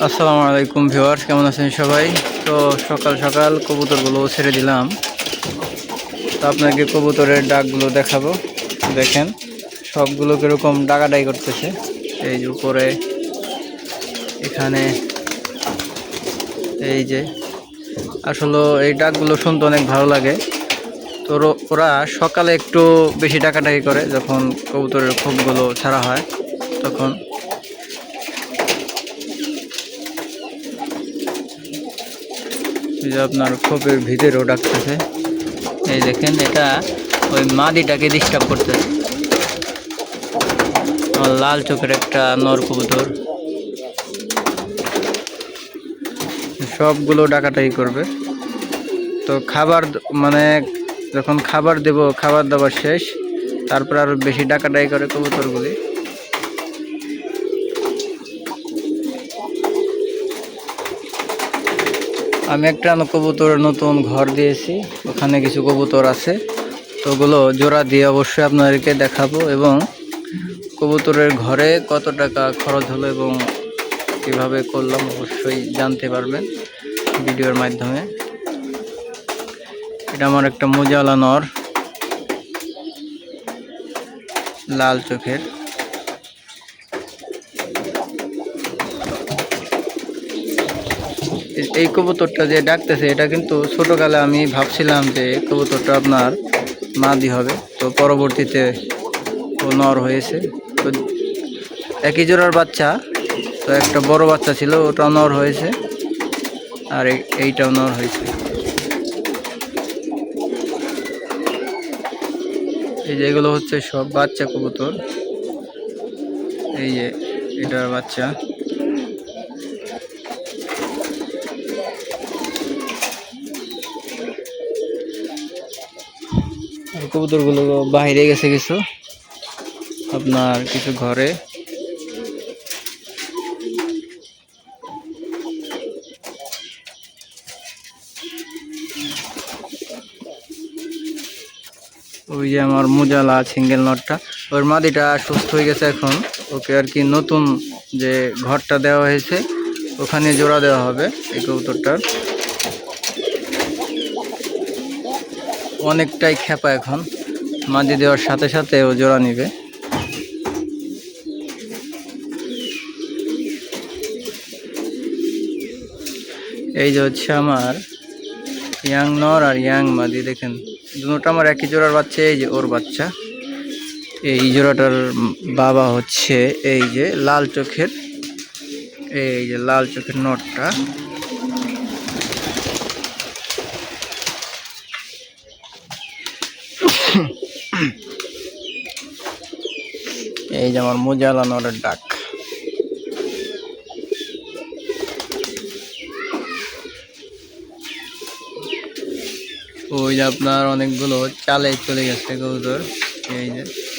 আসসালামু আলাইকুম ভিউয়ার্স, কেমন আছেন সবাই? তো সকাল সকাল কবুতরগুলো ছেড়ে দিলাম। তো আপনাকে কবুতরের ডাকগুলো দেখাবো। দেখেন, সবগুলো কীরকম ডাকাডাই করতেছে। এই যে উপরে, এখানে, এই যে। আসলে এই ডাকগুলো শুনতে অনেক ভালো লাগে। তো ওর- সকালে একটু বেশি ডাকাডাকি করে যখন কবুতরের খোপগুলো ছাড়া হয়, তখন যে আপনার খোপের ভিতরেও ডাকতেছে। এই দেখেন, এটা ওই মাদিটাকে ডিস্টার্ব করতেছে। লাল চোখের একটা নর কবুতর। সবগুলো ডাকাটাই করবে। তো খাবার মানে যখন খাবার দেব, খাবার দাবার শেষ, তারপর আরও বেশি ডাকাটাই করে কবুতরগুলি। আমি একটা কবুতর নতুন ঘর দিয়েছি। ওখানে কিছু কবুতর আছে। তো ওগুলো জোড়া দিয়ে অবশ্যই আপনাদেরকে দেখাবো এবং কবুতরের ঘরে কত টাকা খরচ হলো এবং কীভাবে করলাম অবশ্যই জানতে পারবেন ভিডিওর মাধ্যমে। এটা আমার একটা মোজালা নর। লাল চোখের। এই কবুতরটা যে ডাকতেছে, এটা কিন্তু ছোটোকালে আমি ভাবছিলাম যে কবুতরটা আপনার মাদি হবে। তো পরবর্তীতে ও নর হয়েছে। তো একই জোড়ার বাচ্চা, তো একটা বড় বাচ্চা ছিল, ওটাও নর হয়েছে। আর এই- এইটাও নর হয়েছে। এই যে এগুলো হচ্ছে সব বাচ্চা কবুতর। এই যে এটার বাচ্চা। কবুতরগুলো বাইরে গেছে কিছু। আপনার কিছু ঘরে। ওই যে আমার মুজালা সিঙ্গেল নটটা, ওর মাদিটা সুস্থ হয়ে গেছে এখন। ওকে আর কি নতুন যে ঘরটা দেওয়া হয়েছে, ওখানে জোড়া দেওয়া হবে এই কবুতরটার। অনেকটাই খেপা এখন। মাদি দেওয়ার সাথে সাথে ও জোড়া নিবে। এই যে হচ্ছে আমার ইয়াং নর আর ইয়াং মাদি, দেখেন। দুটো আমার একই জোড়ার বাচ্চা, এই যে ওর বাচ্চা। এই জোড়াটার বাবা হচ্ছে এই যে লাল চোখের, এই যে লাল চোখের নটটা। এই যে আমার মোজালা নরের ডাক। ওই যে আপনার অনেকগুলো চালে চলে গেছে কবুতর। এই যে।